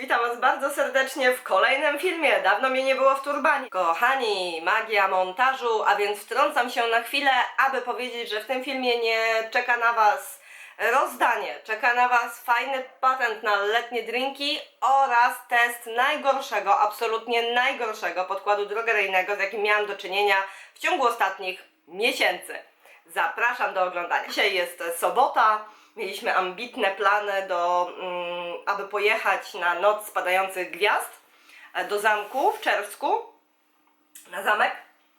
Witam Was bardzo serdecznie w kolejnym filmie. Dawno mnie nie było w turbanie. Kochani, magia montażu, a więc wtrącam się na chwilę, aby powiedzieć, że w tym filmie nie czeka na Was rozdanie. Czeka na Was fajny patent na letnie drinki oraz test najgorszego, absolutnie najgorszego podkładu drogeryjnego, z jakim miałam do czynienia w ciągu ostatnich miesięcy. Zapraszam do oglądania. Dzisiaj jest sobota. Mieliśmy ambitne plany do, mm, aby pojechać na noc spadających gwiazd e, do zamku w Czerwsku. Na zamek.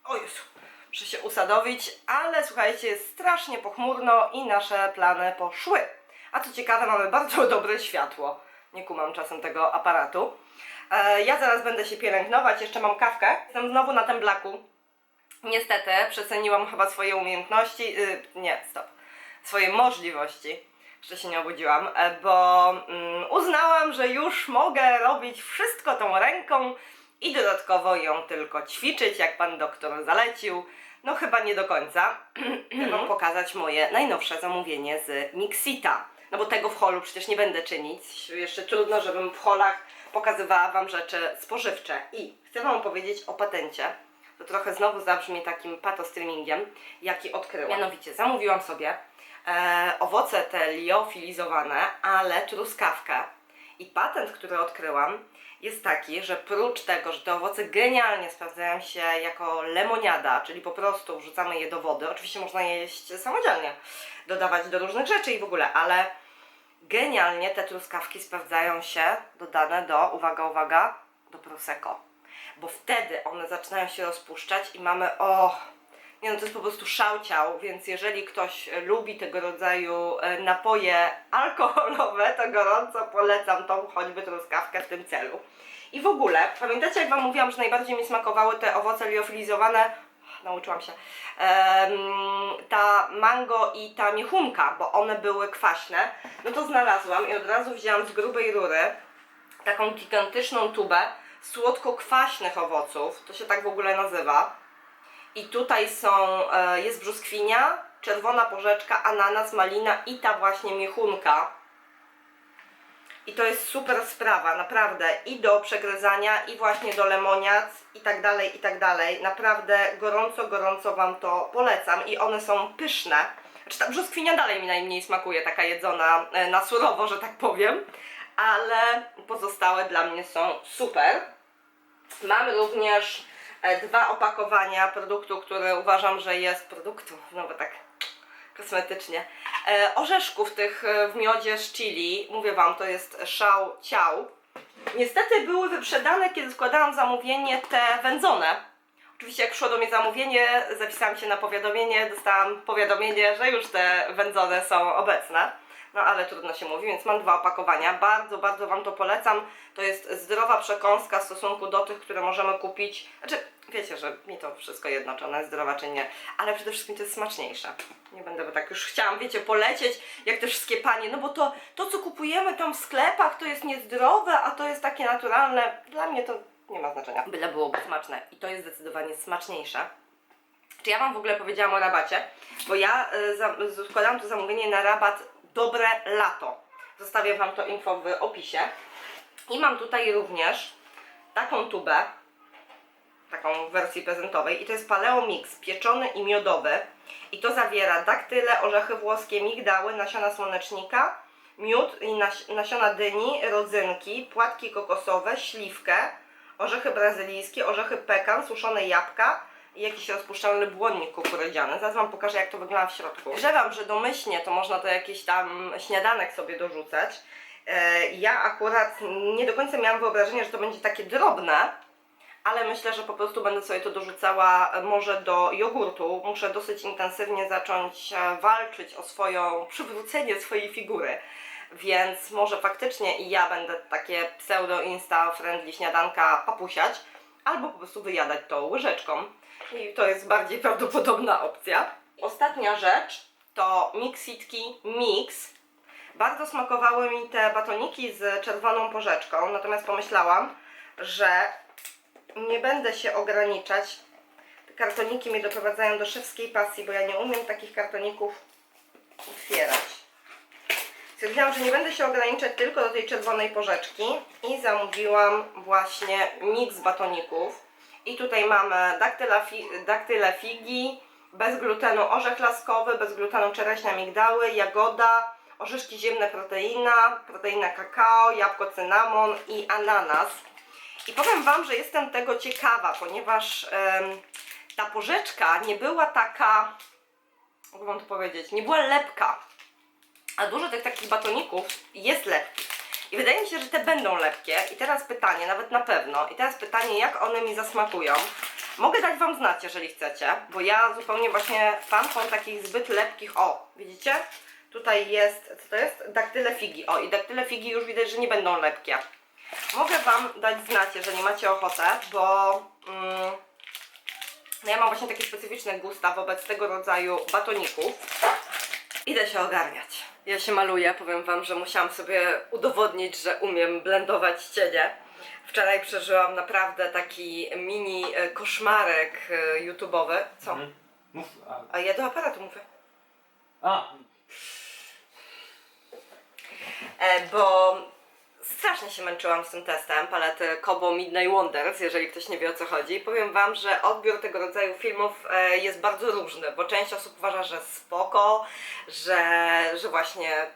O Jezu, muszę się usadowić, ale słuchajcie, jest strasznie pochmurno i nasze plany poszły. A co ciekawe, mamy bardzo dobre światło. Nie kumam czasem tego aparatu. E, ja zaraz będę się pielęgnować, jeszcze mam kawkę. Jestem znowu na tym blaku. Niestety przeceniłam chyba swoje umiejętności. Yy, nie, stop. Swoje możliwości. Jeszcze się nie obudziłam, e, bo mm, uznałam, że już mogę robić wszystko tą ręką i dodatkowo ją tylko ćwiczyć, jak pan doktor zalecił. No chyba nie do końca. Chcę wam pokazać moje najnowsze zamówienie z Mixita. No bo tego w holu przecież nie będę czynić. Jeszcze trudno, żebym w holach pokazywała wam rzeczy spożywcze. I chcę wam powiedzieć o patencie. To trochę znowu zabrzmi takim patostreamingiem, jaki odkryłam. Mianowicie zamówiłam sobie e, owoce te liofilizowane, ale truskawkę. I patent, który odkryłam, jest taki, że prócz tego, że te owoce genialnie sprawdzają się jako lemoniada, czyli po prostu wrzucamy je do wody, oczywiście można je jeść samodzielnie, dodawać do różnych rzeczy i w ogóle, ale genialnie te truskawki sprawdzają się dodane do, uwaga, uwaga, do prosecco. Bo wtedy one zaczynają się rozpuszczać i mamy, o, nie no, to jest po prostu szałciał, więc jeżeli ktoś e, lubi tego rodzaju e, napoje alkoholowe, to gorąco polecam tą choćby truskawkę w tym celu. I w ogóle, pamiętacie jak Wam mówiłam, że najbardziej mi smakowały te owoce liofilizowane? Nauczyłam się. Ta mango i ta miechunka, bo one były kwaśne. No to znalazłam i od razu wzięłam z grubej rury taką gigantyczną tubę słodko-kwaśnych owoców. To się tak w ogóle nazywa. I tutaj są, e, jest brzoskwinia, czerwona porzeczka, ananas, malina i ta właśnie miechunka. I to jest super sprawa, naprawdę. I do przegryzania, i właśnie do lemoniad, i tak dalej, i tak dalej. Naprawdę gorąco, gorąco Wam to polecam. I one są pyszne. Znaczy ta brzoskwinia dalej mi najmniej smakuje, taka jedzona e, na surowo, że tak powiem. Ale pozostałe dla mnie są super. Mamy również dwa opakowania produktu, który uważam, że jest produktu, znowu tak kosmetycznie, e, orzeszków tych e, w miodzie z chili. Mówię Wam, to jest szał ciał. Niestety były wyprzedane, kiedy składałam zamówienie te wędzone. Oczywiście jak przyszło do mnie zamówienie, zapisałam się na powiadomienie, dostałam powiadomienie, że już te wędzone są obecne. No ale trudno się mówi, więc mam dwa opakowania. Bardzo, bardzo Wam to polecam. To jest zdrowa przekąska w stosunku do tych, które możemy kupić. Znaczy, wiecie, że mi to wszystko jedno, czy ona jest zdrowa, czy nie. Ale przede wszystkim to jest smaczniejsze. Nie będę, bo tak już chciałam, wiecie, polecieć, jak te wszystkie panie. No bo to, to co kupujemy tam w sklepach, to jest niezdrowe, a to jest takie naturalne. Dla mnie to nie ma znaczenia. Byle byłoby smaczne. I to jest zdecydowanie smaczniejsze. Czy ja Wam w ogóle powiedziałam o rabacie? Bo ja y, z- składałam to zamówienie na rabat Dobre Lato. Zostawię Wam to info w opisie. I mam tutaj również taką tubę, taką w wersji prezentowej. I to jest Paleo Mix, pieczony i miodowy. I to zawiera daktyle, orzechy włoskie, migdały, nasiona słonecznika, miód i nas nasiona dyni, rodzynki, płatki kokosowe, śliwkę, orzechy brazylijskie, orzechy pekan, suszone jabłka jakiś rozpuszczalny błonnik kukurydziany. Zaraz Wam pokażę, jak to wygląda w środku. Podejrzewam, że domyślnie to można to jakiś tam śniadanek sobie dorzucać. E, Ja akurat nie do końca miałam wyobrażenie, że to będzie takie drobne, ale myślę, że po prostu będę sobie to dorzucała e, może do jogurtu. Muszę dosyć intensywnie zacząć e, walczyć o swoją, przywrócenie swojej figury. Więc może faktycznie i ja będę takie pseudo insta friendly śniadanka papusiać, albo po prostu wyjadać to łyżeczką. I to jest bardziej prawdopodobna opcja. Ostatnia rzecz to Mixitki Mix. Bardzo smakowały mi te batoniki z czerwoną porzeczką, natomiast pomyślałam, że nie będę się ograniczać. Kartoniki mnie doprowadzają do szewskiej pasji, bo ja nie umiem takich kartoników otwierać. Stwierdziłam, że nie będę się ograniczać tylko do tej czerwonej porzeczki i zamówiłam właśnie miks batoników. I tutaj mamy daktyle, fi, daktyle figi, bez glutenu orzech laskowy, bez glutenu czereśnia migdały, jagoda, orzeszki ziemne proteina, proteina kakao, jabłko cynamon i ananas. I powiem Wam, że jestem tego ciekawa, ponieważ em, ta porzeczka nie była taka, jak Wam to powiedzieć, nie była lepka. A dużo tych takich batoników jest lepkich. I wydaje mi się, że te będą lepkie. I teraz pytanie, nawet na pewno. I teraz pytanie, jak one mi zasmakują. Mogę dać Wam znać, jeżeli chcecie, bo ja zupełnie właśnie fanką takich zbyt lepkich. O, widzicie? Tutaj jest, co to jest? Daktyle figi. O, i daktyle figi już widać, że nie będą lepkie. Mogę Wam dać znać, jeżeli macie ochotę, bo mm, no ja mam właśnie takie specyficzne gusta wobec tego rodzaju batoników. Idę się ogarniać. Ja się maluję, powiem Wam, że musiałam sobie udowodnić, że umiem blendować cienie. Wczoraj przeżyłam naprawdę taki mini e, koszmarek e, YouTube'owy. Co? Mhm. Mów. A, A ja do aparatu mówię. a E, bo strasznie się męczyłam z tym testem palety Kobo Midnight Wonders, jeżeli ktoś nie wie o co chodzi. Powiem Wam, że odbiór tego rodzaju filmów e, jest bardzo różny, bo część osób uważa, że spoko, że, że właśnie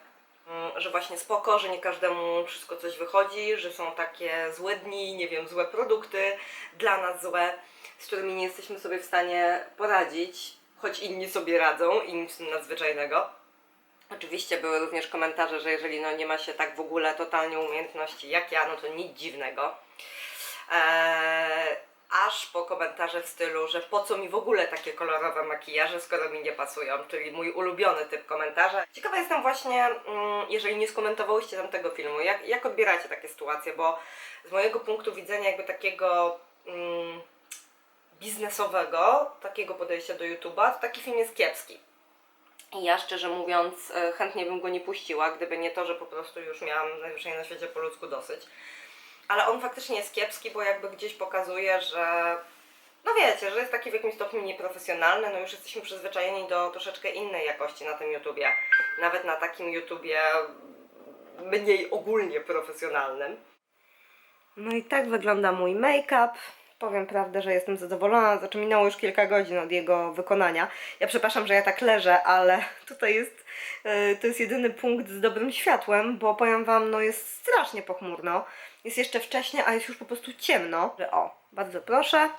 mm, że właśnie spoko, że nie każdemu wszystko coś wychodzi, że są takie złe dni, nie wiem, złe produkty, dla nas złe, z którymi nie jesteśmy sobie w stanie poradzić, choć inni sobie radzą i nic nadzwyczajnego. Oczywiście były również komentarze, że jeżeli no nie ma się tak w ogóle totalnie umiejętności jak ja, no to nic dziwnego. Eee, aż po komentarze w stylu, że po co mi w ogóle takie kolorowe makijaże, skoro mi nie pasują, czyli mój ulubiony typ komentarza. Ciekawa jestem właśnie, mm, jeżeli nie skomentowałyście tamtego filmu, jak, jak odbieracie takie sytuacje, bo z mojego punktu widzenia jakby takiego mm, biznesowego, takiego podejścia do YouTube'a, to taki film jest kiepski. I ja szczerze mówiąc, e, chętnie bym go nie puściła, gdyby nie to, że po prostu już miałam najwyżej na świecie po ludzku dosyć. Ale on faktycznie jest kiepski, bo jakby gdzieś pokazuje, że no wiecie, że jest taki w jakimś stopniu nieprofesjonalny, no już jesteśmy przyzwyczajeni do troszeczkę innej jakości na tym YouTubie. Nawet na takim YouTubie mniej ogólnie profesjonalnym. No i tak wygląda mój make-up. Powiem prawdę, że jestem zadowolona, znaczy minęło już kilka godzin od jego wykonania. Ja przepraszam, że ja tak leżę, ale tutaj jest, e, to jest jedyny punkt z dobrym światłem, bo powiem Wam, no jest strasznie pochmurno. Jest jeszcze wcześnie, a jest już po prostu ciemno. O, bardzo proszę.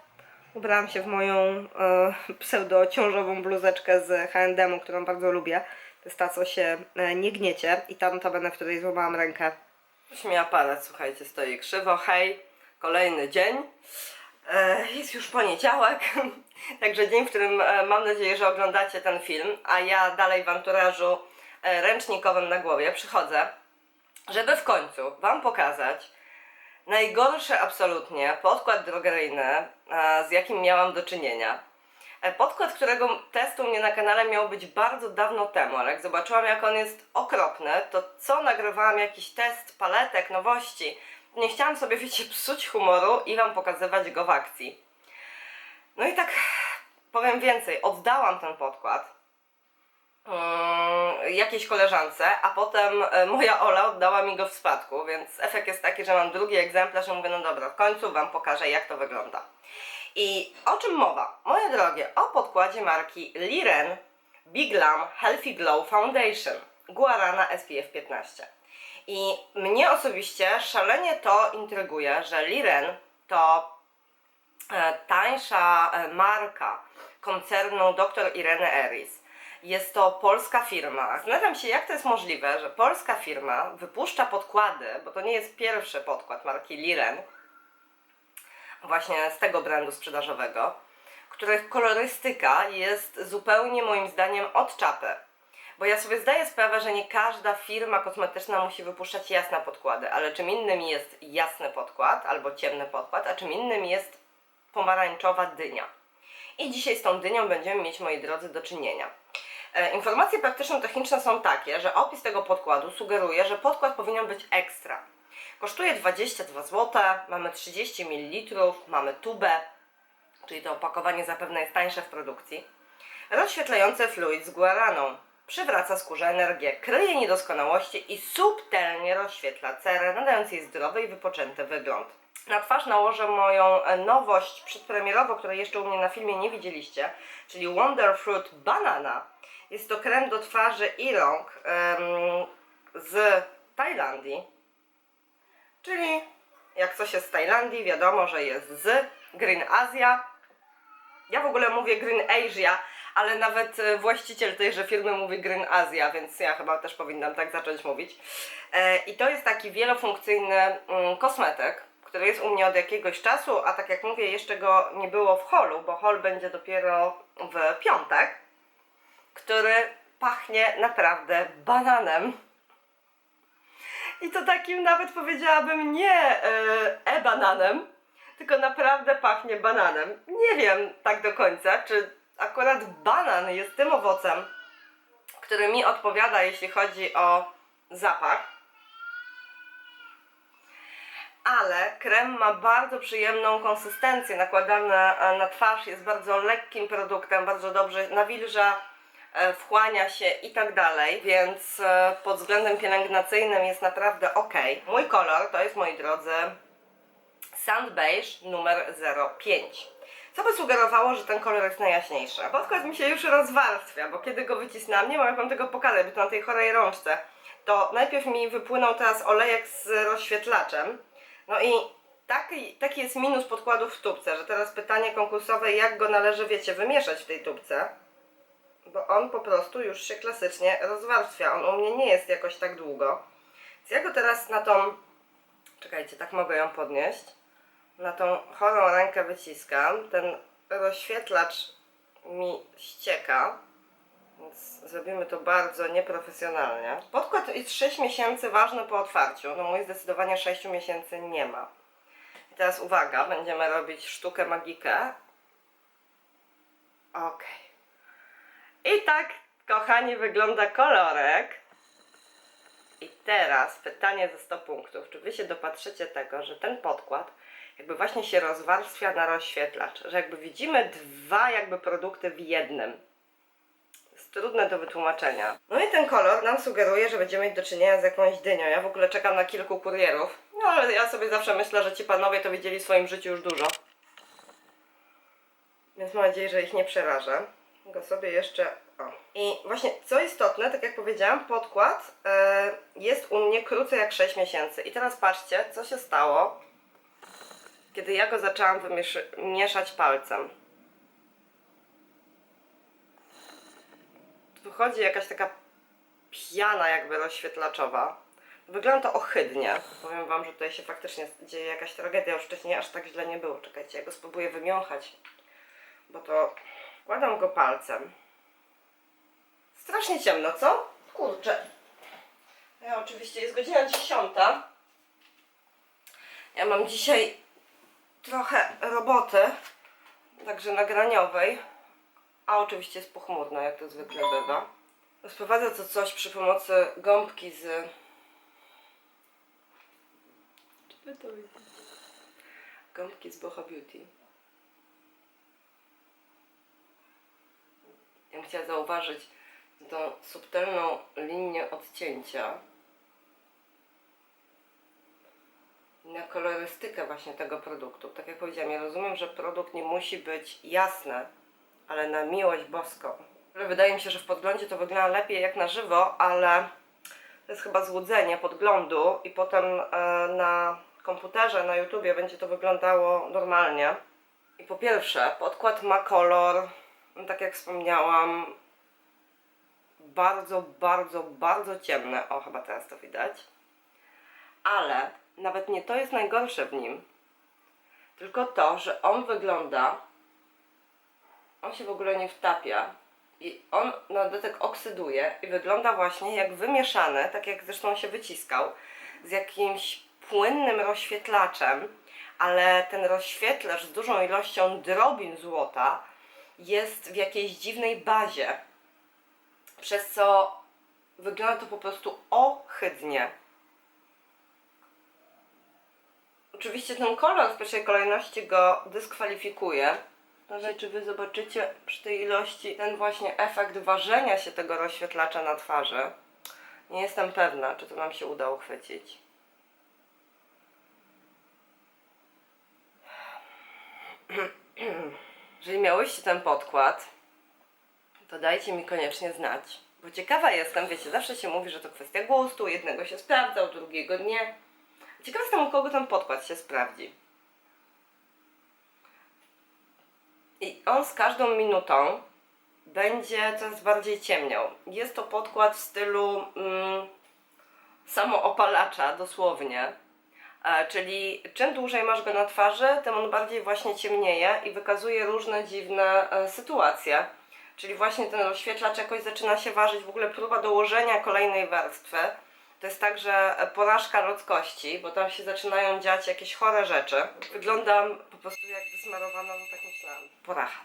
Ubrałam się w moją e, pseudo-ciążową bluzeczkę z H&M-u, którą bardzo lubię. To jest ta, co się e, nie gniecie. I tam tabelę, w której złamałam rękę. Już mi aparat, słuchajcie, stoi krzywo. Hej, kolejny dzień. E, Jest już poniedziałek, także dzień, w którym e, mam nadzieję, że oglądacie ten film, a ja dalej w anturażu e, ręcznikowym na głowie przychodzę, żeby w końcu Wam pokazać najgorszy absolutnie podkład drogeryjny, z jakim miałam do czynienia. Podkład, którego test u mnie na kanale miał być bardzo dawno temu, ale jak zobaczyłam jak on jest okropny, to co nagrywałam jakiś test paletek, nowości, nie chciałam sobie, wiecie, psuć humoru i Wam pokazywać go w akcji. No i tak powiem więcej, oddałam ten podkład mm, jakiejś koleżance, a potem e, moja Ola oddała mi go w spadku, więc efekt jest taki, że mam drugi egzemplarz i mówię, no dobra, w końcu Wam pokażę jak to wygląda. I o czym mowa? Moje drogie, o podkładzie marki Liren Big Lam Healthy Glow Foundation Guarana SPF 15. I mnie osobiście szalenie to intryguje, że Liren to e, tańsza e, marka koncernu dr Irene Eris. Jest to polska firma. Zastanawiam się, jak to jest możliwe, że polska firma wypuszcza podkłady, bo to nie jest pierwszy podkład marki Liren, właśnie z tego brandu sprzedażowego, których kolorystyka jest zupełnie moim zdaniem od czapy. Bo ja sobie zdaję sprawę, że nie każda firma kosmetyczna musi wypuszczać jasne podkłady, ale czym innym jest jasny podkład albo ciemny podkład, a czym innym jest pomarańczowa dynia. I dzisiaj z tą dynią będziemy mieć, moi drodzy, do czynienia. E, Informacje praktyczno-techniczne są takie, że opis tego podkładu sugeruje, że podkład powinien być ekstra. Kosztuje 22 zł, mamy 30 ml, mamy tubę, czyli to opakowanie zapewne jest tańsze w produkcji. Rozświetlający fluid z guaraną. Przywraca skórze energię, kryje niedoskonałości i subtelnie rozświetla cerę, nadając jej zdrowy i wypoczęty wygląd. Na twarz nałożę moją e, nowość przedpremierową, której jeszcze u mnie na filmie nie widzieliście, czyli Wonder Fruit Banana. Jest to krem do twarzy i rąk em, z Tajlandii, czyli jak coś jest z Tajlandii, wiadomo, że jest z Green Asia. Ja w ogóle mówię Green Asia, ale nawet e, właściciel tejże firmy mówi Green Asia, więc ja chyba też powinnam tak zacząć mówić. E, I to jest taki wielofunkcyjny mm, kosmetyk, który jest u mnie od jakiegoś czasu, a tak jak mówię, jeszcze go nie było w holu, bo hol będzie dopiero w piątek, który pachnie naprawdę bananem. I to takim nawet powiedziałabym nie e, e-bananem, tylko naprawdę pachnie bananem. Nie wiem tak do końca, czy akurat banan jest tym owocem, który mi odpowiada, jeśli chodzi o zapach. Ale krem ma bardzo przyjemną konsystencję, nakładany na, na twarz, jest bardzo lekkim produktem, bardzo dobrze nawilża, e, wchłania się i tak dalej, więc e, pod względem pielęgnacyjnym jest naprawdę ok. Mój kolor to jest, moi drodzy, Sand Beige numer 05. Co by sugerowało, że ten kolor jest najjaśniejszy? Podkład mi się już rozwarstwia, bo kiedy go wycisnąłem, nie mogę wam tego pokazać, bo to na tej chorej rączce, to najpierw mi wypłynął teraz olejek z rozświetlaczem, no i taki, taki jest minus podkładu w tubce, że teraz pytanie konkursowe, jak go należy, wiecie, wymieszać w tej tubce, bo on po prostu już się klasycznie rozwarstwia, on u mnie nie jest jakoś tak długo. Więc ja go teraz na tą, czekajcie, tak mogę ją podnieść, na tą chorą rękę wyciskam, ten rozświetlacz mi ścieka, więc zrobimy to bardzo nieprofesjonalnie. Podkład jest 6 miesięcy ważny po otwarciu, no mój zdecydowanie 6 miesięcy nie ma. I teraz uwaga, będziemy robić sztukę magikę. Ok. I tak, kochani, wygląda kolorek. I teraz pytanie ze 100 punktów. Czy wy się dopatrzycie tego, że ten podkład jakby właśnie się rozwarstwia na rozświetlacz, że jakby widzimy dwa jakby produkty w jednym. Jest trudne do wytłumaczenia. No i ten kolor nam sugeruje, że będziemy mieć do czynienia z jakąś dynią. Ja w ogóle czekam na kilku kurierów. No ale ja sobie zawsze myślę, że ci panowie to widzieli w swoim życiu już dużo. Więc mam nadzieję, że ich nie przerażę. Go sobie jeszcze. O. I właśnie co istotne, tak jak powiedziałam, podkład e, jest u mnie krócej jak 6 miesięcy. I teraz patrzcie, co się stało, kiedy ja go zaczęłam wymiesz- mieszać palcem. Wychodzi jakaś taka piana jakby rozświetlaczowa. Wygląda to ohydnie. Powiem wam, że tutaj się faktycznie dzieje jakaś tragedia. Już wcześniej aż tak źle nie było. Czekajcie, ja go spróbuję wymiąchać. Bo to kładam go palcem. Strasznie ciemno, co? Kurczę. Ja oczywiście jest godzina dziesiąta. Ja mam dzisiaj trochę roboty, także nagraniowej, a oczywiście jest pochmurno, jak to zwykle bywa. Rozprowadzę to coś przy pomocy gąbki z... Czy to? Gąbki z Boho Beauty. Ja bym chciała zauważyć tą subtelną linię odcięcia na kolorystykę właśnie tego produktu. Tak jak powiedziałam, ja rozumiem, że produkt nie musi być jasny, ale na miłość boską. Wydaje mi się, że w podglądzie to wygląda lepiej jak na żywo, ale to jest chyba złudzenie podglądu i potem e, na komputerze, na YouTubie będzie to wyglądało normalnie. I po pierwsze, podkład ma kolor, no tak jak wspomniałam, bardzo, bardzo, bardzo ciemny. O, chyba teraz to widać. Ale nawet nie to jest najgorsze w nim, tylko to, że on wygląda, on się w ogóle nie wtapia i on na dodatek oksyduje i wygląda właśnie jak wymieszany, tak jak zresztą się wyciskał, z jakimś płynnym rozświetlaczem, ale ten rozświetlacz z dużą ilością drobin złota jest w jakiejś dziwnej bazie, przez co wygląda to po prostu ohydnie. Oczywiście ten kolor w pierwszej kolejności go dyskwalifikuje, Nawet czy wy zobaczycie przy tej ilości ten właśnie efekt ważenia się tego rozświetlacza na twarzy. Nie jestem pewna, czy to nam się uda uchwycić. Jeżeli miałyście ten podkład, to dajcie mi koniecznie znać. Bo ciekawa jestem, wiecie, zawsze się mówi, że to kwestia gustu, jednego się sprawdzał, drugiego nie. Ciekawa jestem, u kogo ten podkład się sprawdzi. I on z każdą minutą będzie coraz bardziej ciemniał. Jest to podkład w stylu mm, samoopalacza, dosłownie. E, czyli czym dłużej masz go na twarzy, tym on bardziej właśnie ciemnieje i wykazuje różne dziwne e, sytuacje. Czyli właśnie ten rozświetlacz jakoś zaczyna się ważyć, w ogóle próba dołożenia kolejnej warstwy. To jest także porażka ludzkości, bo tam się zaczynają dziać jakieś chore rzeczy. Wyglądam po prostu jak wysmarowana, no tak myślałam. Poracha.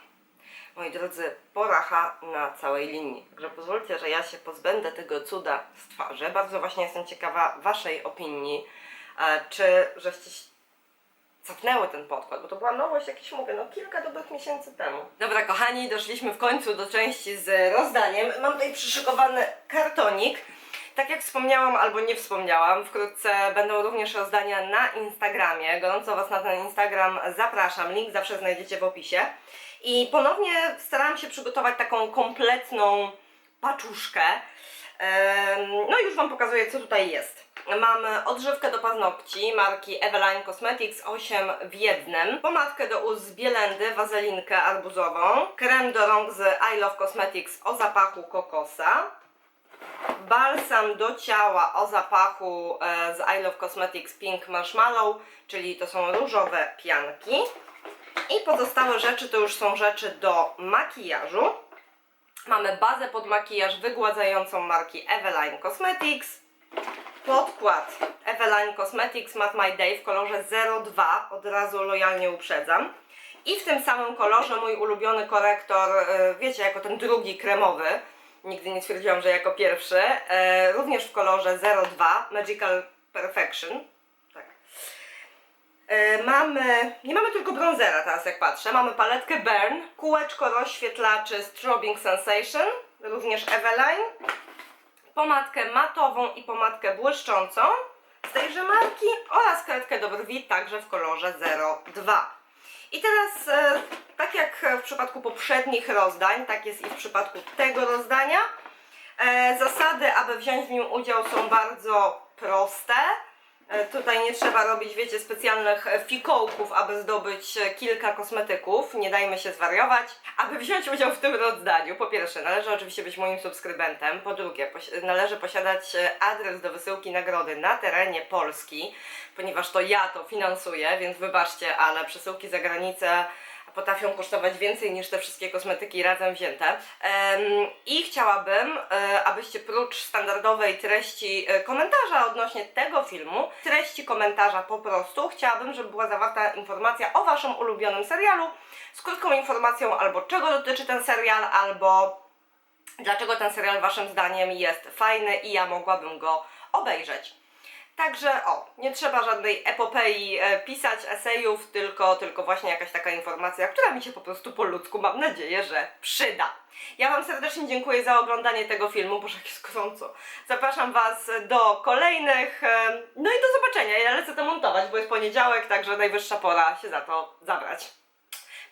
Moi drodzy, poracha na całej linii. Także pozwólcie, że ja się pozbędę tego cuda z twarzy. Bardzo właśnie jestem ciekawa Waszej opinii. E, czy żeście cofnęły ten podkład, bo to była nowość, jakieś mówię, no kilka dobrych miesięcy temu. Dobra, kochani, doszliśmy w końcu do części z rozdaniem. Mam tutaj przyszykowany kartonik. Tak jak wspomniałam albo nie wspomniałam, wkrótce będą również rozdania na Instagramie. Gorąco Was na ten Instagram zapraszam. Link zawsze znajdziecie w opisie. I ponownie starałam się przygotować taką kompletną paczuszkę. No już Wam pokazuję, co tutaj jest. Mamy odżywkę do paznokci marki Eveline Cosmetics 8 w jednym, pomadkę do ust z Bielendy, wazelinkę arbuzową, krem do rąk z I Love Cosmetics o zapachu kokosa, balsam do ciała o zapachu e, z I Love Cosmetics Pink Marshmallow, czyli to są różowe pianki. I pozostałe rzeczy to już są rzeczy do makijażu. Mamy bazę pod makijaż wygładzającą marki Eveline Cosmetics. Podkład Eveline Cosmetics Matte My Day w kolorze 02, od razu lojalnie uprzedzam. I w tym samym kolorze mój ulubiony korektor, e, wiecie, jako ten drugi kremowy. Nigdy nie stwierdziłam, że jako pierwszy. e, Również w kolorze 02 Magical Perfection. Tak. E, Mamy, nie mamy tylko bronzera teraz jak patrzę, mamy paletkę Burn, kółeczko rozświetlaczy Strobing Sensation, również Eveline, pomadkę matową i pomadkę błyszczącą z tejże marki oraz kredkę do brwi także w kolorze 02. I teraz, e, tak jak w przypadku poprzednich rozdań, tak jest i w przypadku tego rozdania. E, zasady, aby wziąć w nim udział są bardzo proste. E, Tutaj nie trzeba robić, wiecie, specjalnych e, fikołków, aby zdobyć e, kilka kosmetyków. Nie dajmy się zwariować. Aby wziąć udział w tym rozdaniu, po pierwsze, należy oczywiście być moim subskrybentem. Po drugie, należy posiadać adres do wysyłki nagrody na terenie Polski, ponieważ to ja to finansuję, więc wybaczcie, ale przesyłki za granicę potrafią kosztować więcej niż te wszystkie kosmetyki razem wzięte. I chciałabym, e, abyście prócz standardowej treści e, komentarza odnośnie tego filmu, treści komentarza po prostu, chciałabym, żeby była zawarta informacja o Waszym ulubionym serialu, z krótką informacją albo czego dotyczy ten serial, albo dlaczego ten serial Waszym zdaniem jest fajny i ja mogłabym go obejrzeć. Także o, nie trzeba żadnej epopei e, pisać, esejów, tylko, tylko właśnie jakaś taka informacja, która mi się po prostu po ludzku, mam nadzieję, że przyda. Ja Wam serdecznie dziękuję za oglądanie tego filmu, boże jak jest gorąco. Zapraszam Was do kolejnych, e, no i do zobaczenia. Ja lecę to montować, bo jest poniedziałek, także najwyższa pora się za to zabrać.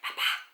Pa, pa!